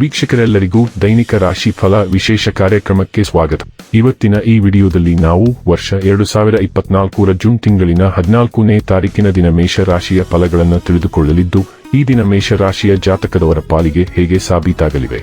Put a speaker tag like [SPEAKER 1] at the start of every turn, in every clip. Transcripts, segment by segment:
[SPEAKER 1] ವೀಕ್ಷಕರೆಲ್ಲರಿಗೂ ದೈನಿಕ ರಾಶಿ ಫಲ ವಿಶೇಷ ಕಾರ್ಯಕ್ರಮಕ್ಕೆ ಸ್ವಾಗತ. ಇವತ್ತಿನ ಈ ವಿಡಿಯೋದಲ್ಲಿ ನಾವು ವರ್ಷ ಎರಡು ಸಾವಿರ ಇಪ್ಪತ್ನಾಲ್ಕರ ಜೂನ್ ತಿಂಗಳಿನ ಹದಿನಾಲ್ಕನೇ ತಾರೀಕಿನ ದಿನ ಮೇಷರಾಶಿಯ ಫಲಗಳನ್ನು ತಿಳಿದುಕೊಳ್ಳಲಿದ್ದು, ಈ ದಿನ ಮೇಷರಾಶಿಯ ಜಾತಕದವರ ಪಾಲಿಗೆ ಹೇಗೆ ಸಾಬೀತಾಗಲಿವೆ?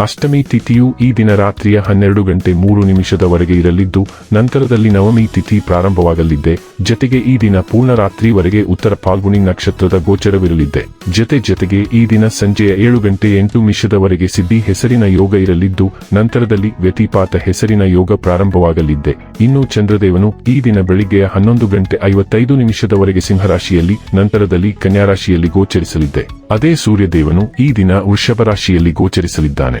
[SPEAKER 1] ಅಷ್ಟಮಿ ತಿಥಿಯು ಈ ದಿನ ರಾತ್ರಿಯ ಹನ್ನೆರಡು ಗಂಟೆ ಮೂರು ನಿಮಿಷದವರೆಗೆ ಇರಲಿದ್ದು, ನಂತರದಲ್ಲಿ ನವಮಿ ತಿಥಿ ಪ್ರಾರಂಭವಾಗಲಿದ್ದೆ. ಜತೆಗೆ ಈ ದಿನ ಪೂರ್ಣ ರಾತ್ರಿವರೆಗೆ ಉತ್ತರ ಫಾಲ್ಗುಣಿ ನಕ್ಷತ್ರದ ಗೋಚರವಿರಲಿದ್ದೆ. ಜತೆ ಜತೆಗೆ ಈ ದಿನ ಸಂಜೆಯ ಏಳು ಗಂಟೆ ಎಂಟು ನಿಮಿಷದವರೆಗೆ ಸಿದ್ಧಿ ಹೆಸರಿನ ಯೋಗ ಇರಲಿದ್ದು, ನಂತರದಲ್ಲಿ ವ್ಯತಿಪಾತ ಹೆಸರಿನ ಯೋಗ ಪ್ರಾರಂಭವಾಗಲಿದ್ದೆ. ಇನ್ನು ಚಂದ್ರದೇವನು ಈ ದಿನ ಬೆಳಿಗ್ಗೆಯ ಹನ್ನೊಂದು ಗಂಟೆ ಐವತ್ತೈದು ನಿಮಿಷದವರೆಗೆ ಸಿಂಹರಾಶಿಯಲ್ಲಿ, ನಂತರದಲ್ಲಿ ಕನ್ಯಾ ರಾಶಿಯಲ್ಲಿ ಗೋಚರಿಸಲಿದ್ದೆ. ಅದೇ ಸೂರ್ಯದೇವನು ಈ ದಿನ ವೃಷಭ ರಾಶಿಯಲ್ಲಿ ಗೋಚರಿಸಲಿದ್ದಾನೆ.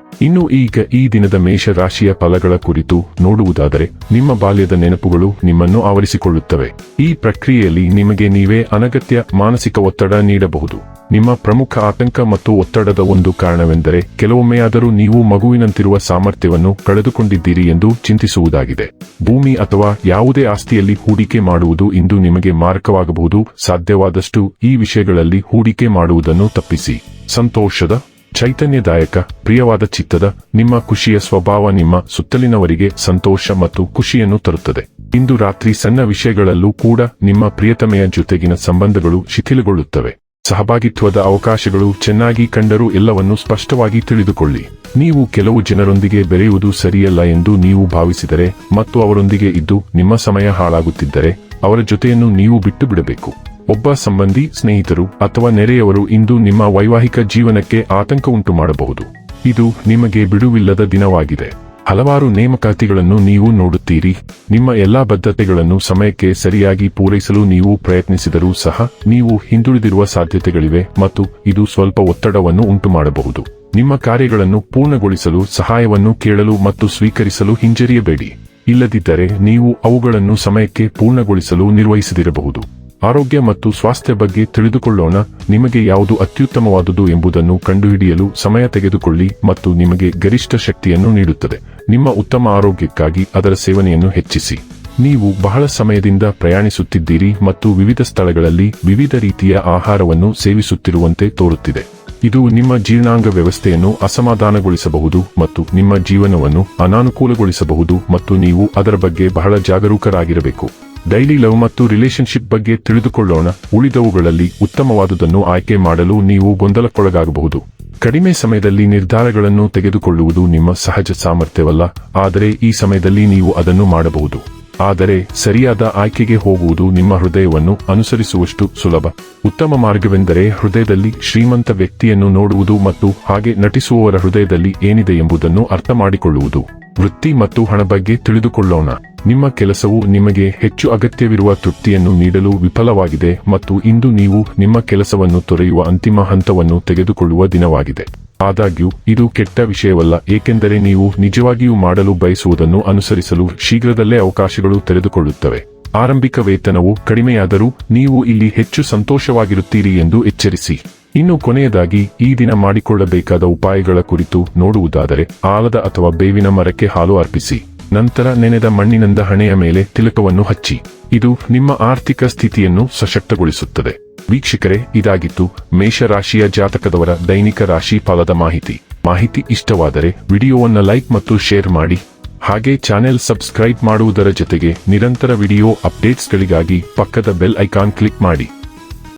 [SPEAKER 1] ಇನ್ನು ಈಗ ಈ ದಿನದ ಮೇಷ ರಾಶಿಯ ಫಲಗಳ ಕುರಿತು ನೋಡುವುದಾದರೆ, ನಿಮ್ಮ ಬಾಲ್ಯದ ನೆನಪುಗಳು ನಿಮ್ಮನ್ನು ಆವರಿಸಿಕೊಳ್ಳುತ್ತವೆ. ಈ ಪ್ರಕ್ರಿಯೆಯಲ್ಲಿ ನಿಮಗೆ ನೀವೇ ಅನಗತ್ಯ ಮಾನಸಿಕ ಒತ್ತಡ ನೀಡಬಹುದು. ನಿಮ್ಮ ಪ್ರಮುಖ ಆತಂಕ ಮತ್ತು ಒತ್ತಡದ ಒಂದು ಕಾರಣವೆಂದರೆ, ಕೆಲವೊಮ್ಮೆಯಾದರೂ ನೀವು ಮಗುವಿನಂತಿರುವ ಸಾಮರ್ಥ್ಯವನ್ನು ಕಳೆದುಕೊಂಡಿದ್ದೀರಿ ಎಂದು ಚಿಂತಿಸುವುದಾಗಿದೆ. ಭೂಮಿ ಅಥವಾ ಯಾವುದೇ ಆಸ್ತಿಯಲ್ಲಿ ಹೂಡಿಕೆ ಮಾಡುವುದು ಇಂದು ನಿಮಗೆ ಮಾರಕವಾಗಬಹುದು. ಸಾಧ್ಯವಾದಷ್ಟು ಈ ವಿಷಯಗಳಲ್ಲಿ ಹೂಡಿಕೆ ಮಾಡುವುದನ್ನು ತಪ್ಪಿಸಿ. ಸಂತೋಷದ ಚೈತನ್ಯದಾಯಕ ಪ್ರಿಯವಾದ ಚಿತ್ತದ, ನಿಮ್ಮ ಖುಷಿಯ ಸ್ವಭಾವ ನಿಮ್ಮ ಸುತ್ತಲಿನವರಿಗೆ ಸಂತೋಷ ಮತ್ತು ಖುಷಿಯನ್ನು ತರುತ್ತದೆ. ಇಂದು ರಾತ್ರಿ ಸಣ್ಣ ವಿಷಯಗಳಲ್ಲೂ ಕೂಡ ನಿಮ್ಮ ಪ್ರಿಯತಮೆಯ ಜೊತೆಗಿನ ಸಂಬಂಧಗಳು ಶಿಥಿಲಗೊಳ್ಳುತ್ತವೆ. ಸಹಭಾಗಿತ್ವದ ಅವಕಾಶಗಳು ಚೆನ್ನಾಗಿ ಕಂಡರೂ ಎಲ್ಲವನ್ನು ಸ್ಪಷ್ಟವಾಗಿ ತಿಳಿದುಕೊಳ್ಳಿ. ನೀವು ಕೆಲವು ಜನರೊಂದಿಗೆ ಬೆರೆಯುವುದು ಸರಿಯಲ್ಲ ಎಂದು ನೀವು ಭಾವಿಸಿದರೆ ಮತ್ತು ಅವರೊಂದಿಗೆ ಇದ್ದು ನಿಮ್ಮ ಸಮಯ ಹಾಳಾಗುತ್ತಿದ್ದರೆ ಅವರ ಜೊತೆಯನ್ನು ನೀವು ಬಿಟ್ಟು ಬಿಡಬೇಕು. ಒಬ್ಬ ಸಂಬಂಧಿ ಸ್ನೇಹಿತರು ಅಥವಾ ನೆರೆಯವರು ಇಂದು ನಿಮ್ಮ ವೈವಾಹಿಕ ಜೀವನಕ್ಕೆ ಆತಂಕ ಉಂಟು ಮಾಡಬಹುದು. ಇದು ನಿಮಗೆ ಬಿಡುವಿಲ್ಲದ ದಿನವಾಗಿದೆ. ಹಲವಾರು ನೇಮಕಾತಿಗಳನ್ನು ನೀವು ನೋಡುತ್ತೀರಿ. ನಿಮ್ಮ ಎಲ್ಲಾ ಬದ್ಧತೆಗಳನ್ನು ಸಮಯಕ್ಕೆ ಸರಿಯಾಗಿ ಪೂರೈಸಲು ನೀವು ಪ್ರಯತ್ನಿಸಿದರೂ ಸಹ ನೀವು ಹಿಂದುಳಿದಿರುವ ಸಾಧ್ಯತೆಗಳಿವೆ ಮತ್ತು ಇದು ಸ್ವಲ್ಪ ಒತ್ತಡವನ್ನು ಉಂಟುಮಾಡಬಹುದು ನಿಮ್ಮ ಕಾರ್ಯಗಳನ್ನು ಪೂರ್ಣಗೊಳಿಸಲು ಸಹಾಯವನ್ನು ಕೇಳಲು ಮತ್ತು ಸ್ವೀಕರಿಸಲು ಹಿಂಜರಿಯಬೇಡಿ. ಇಲ್ಲದಿದ್ದರೆ ನೀವು ಅವುಗಳನ್ನು ಸಮಯಕ್ಕೆ ಪೂರ್ಣಗೊಳಿಸಲು ನಿರ್ವಹಿಸದಿರಬಹುದು. ಆರೋಗ್ಯ ಮತ್ತು ಸ್ವಾಸ್ಥ್ಯ ಬಗ್ಗೆ ತಿಳಿದುಕೊಳ್ಳೋಣ. ನಿಮಗೆ ಯಾವುದು ಅತ್ಯುತ್ತಮವಾದುದು ಎಂಬುದನ್ನು ಕಂಡುಹಿಡಿಯಲು ಸಮಯ ತೆಗೆದುಕೊಳ್ಳಿ ಮತ್ತು ನಿಮಗೆ ಗರಿಷ್ಠ ಶಕ್ತಿಯನ್ನು ನೀಡುತ್ತದೆ. ನಿಮ್ಮ ಉತ್ತಮ ಆರೋಗ್ಯಕ್ಕಾಗಿ ಅದರ ಸೇವನೆಯನ್ನು ಹೆಚ್ಚಿಸಿ. ನೀವು ಬಹಳ ಸಮಯದಿಂದ ಪ್ರಯಾಣಿಸುತ್ತಿದ್ದೀರಿ ಮತ್ತು ವಿವಿಧ ಸ್ಥಳಗಳಲ್ಲಿ ವಿವಿಧ ರೀತಿಯ ಆಹಾರವನ್ನು ಸೇವಿಸುತ್ತಿರುವಂತೆ ತೋರುತ್ತಿದೆ. ಇದು ನಿಮ್ಮ ಜೀರ್ಣಾಂಗ ವ್ಯವಸ್ಥೆಯನ್ನು ಅಸಮಾಧಾನಗೊಳಿಸಬಹುದು ಮತ್ತು ನಿಮ್ಮ ಜೀವನವನ್ನು ಅನಾನುಕೂಲಗೊಳಿಸಬಹುದು ಮತ್ತು ನೀವು ಅದರ ಬಗ್ಗೆ ಬಹಳ ಜಾಗರೂಕರಾಗಿರಬೇಕು. ಡೈಲಿ ಲವ್ ಮತ್ತು ರಿಲೇಶನ್ಶಿಪ್ ಬಗ್ಗೆ ತಿಳಿದುಕೊಳ್ಳೋಣ. ಉಳಿದವುಗಳಲ್ಲಿ ಉತ್ತಮವಾದುದನ್ನು ಆಯ್ಕೆ ಮಾಡಲು ನೀವು ಗೊಂದಲಕ್ಕೊಳಗಾಗಬಹುದು. ಕಡಿಮೆ ಸಮಯದಲ್ಲಿ ನಿರ್ಧಾರಗಳನ್ನು ತೆಗೆದುಕೊಳ್ಳುವುದು ನಿಮ್ಮ ಸಹಜ ಸಾಮರ್ಥ್ಯವಲ್ಲ, ಆದರೆ ಈ ಸಮಯದಲ್ಲಿ ನೀವು ಅದನ್ನು ಮಾಡಬಹುದು. ಆದರೆ ಸರಿಯಾದ ಆಯ್ಕೆಗೆ ಹೋಗುವುದು ನಿಮ್ಮ ಹೃದಯವನ್ನು ಅನುಸರಿಸುವಷ್ಟು ಸುಲಭ. ಉತ್ತಮ ಮಾರ್ಗವೆಂದರೆ ಹೃದಯದಲ್ಲಿ ಶ್ರೀಮಂತ ವ್ಯಕ್ತಿಯನ್ನು ನೋಡುವುದು ಮತ್ತು ಹಾಗೆ ನಟಿಸುವವರ ಹೃದಯದಲ್ಲಿ ಏನಿದೆ ಎಂಬುದನ್ನು ಅರ್ಥ ಮಾಡಿಕೊಳ್ಳುವುದು. ವೃತ್ತಿ ಮತ್ತು ಹಣ ಬಗ್ಗೆ ತಿಳಿದುಕೊಳ್ಳೋಣ. ನಿಮ್ಮ ಕೆಲಸವು ನಿಮಗೆ ಹೆಚ್ಚು ಅಗತ್ಯವಿರುವ ತೃಪ್ತಿಯನ್ನು ನೀಡಲು ವಿಫಲವಾಗಿದೆ ಮತ್ತು ಇಂದು ನೀವು ನಿಮ್ಮ ಕೆಲಸವನ್ನು ತೊರೆಯುವ ಅಂತಿಮ ಹಂತವನ್ನು ತೆಗೆದುಕೊಳ್ಳುವ ದಿನವಾಗಿದೆ. ಆದಾಗ್ಯೂ, ಇದು ಕೆಟ್ಟ ವಿಷಯವಲ್ಲ, ಏಕೆಂದರೆ ನೀವು ನಿಜವಾಗಿಯೂ ಮಾಡಲು ಬಯಸುವುದನ್ನು ಅನುಸರಿಸಲು ಶೀಘ್ರದಲ್ಲೇ ಅವಕಾಶಗಳು ತೆರೆದುಕೊಳ್ಳುತ್ತವೆ. ಆರಂಭಿಕ ವೇತನವು ಕಡಿಮೆಯಾದರೂ, ನೀವು ಇಲ್ಲಿ ಹೆಚ್ಚು ಸಂತೋಷವಾಗಿರುತ್ತೀರಿ ಎಂದು ಎಚ್ಚರಿಸಿ. ಇನ್ನು ಕೊನೆಯದಾಗಿ, ಈ ದಿನ ಮಾಡಿಕೊಳ್ಳಬೇಕಾದ ಉಪಾಯಗಳ ಕುರಿತು ನೋಡುವುದಾದರೆ, ಆಲದ ಅಥವಾ ಬೇವಿನ ಮರಕ್ಕೆ ಹಾಲು ಅರ್ಪಿಸಿ. ನಂತರ ನೆನೆದ ಮಣ್ಣಿನಿಂದ ಹಣೆಯ ಮೇಲೆ ತಿಲಕವನ್ನು ಹಚ್ಚಿ. ಇದು ನಿಮ್ಮ ಆರ್ಥಿಕ ಸ್ಥಿತಿಯನ್ನು ಸಶಕ್ತಗೊಳಿಸುತ್ತದೆ. ವೀಕ್ಷಕರೇ, ಇದಾಗಿತ್ತು ಮೇಷರಾಶಿಯ ಜಾತಕದವರ ದೈನಿಕ ರಾಶಿ ಫಲದ ಮಾಹಿತಿ. ಮಾಹಿತಿ ಇಷ್ಟವಾದರೆ ವಿಡಿಯೋವನ್ನು ಲೈಕ್ ಮತ್ತು ಶೇರ್ ಮಾಡಿ. ಹಾಗೆ ಚಾನೆಲ್ ಸಬ್ಸ್ಕ್ರೈಬ್ ಮಾಡುವುದರ ಜೊತೆಗೆ ನಿರಂತರ ವಿಡಿಯೋ ಅಪ್ಡೇಟ್ಸ್ಗಳಿಗಾಗಿ ಪಕ್ಕದ ಬೆಲ್ ಐಕಾನ್ ಕ್ಲಿಕ್ ಮಾಡಿ.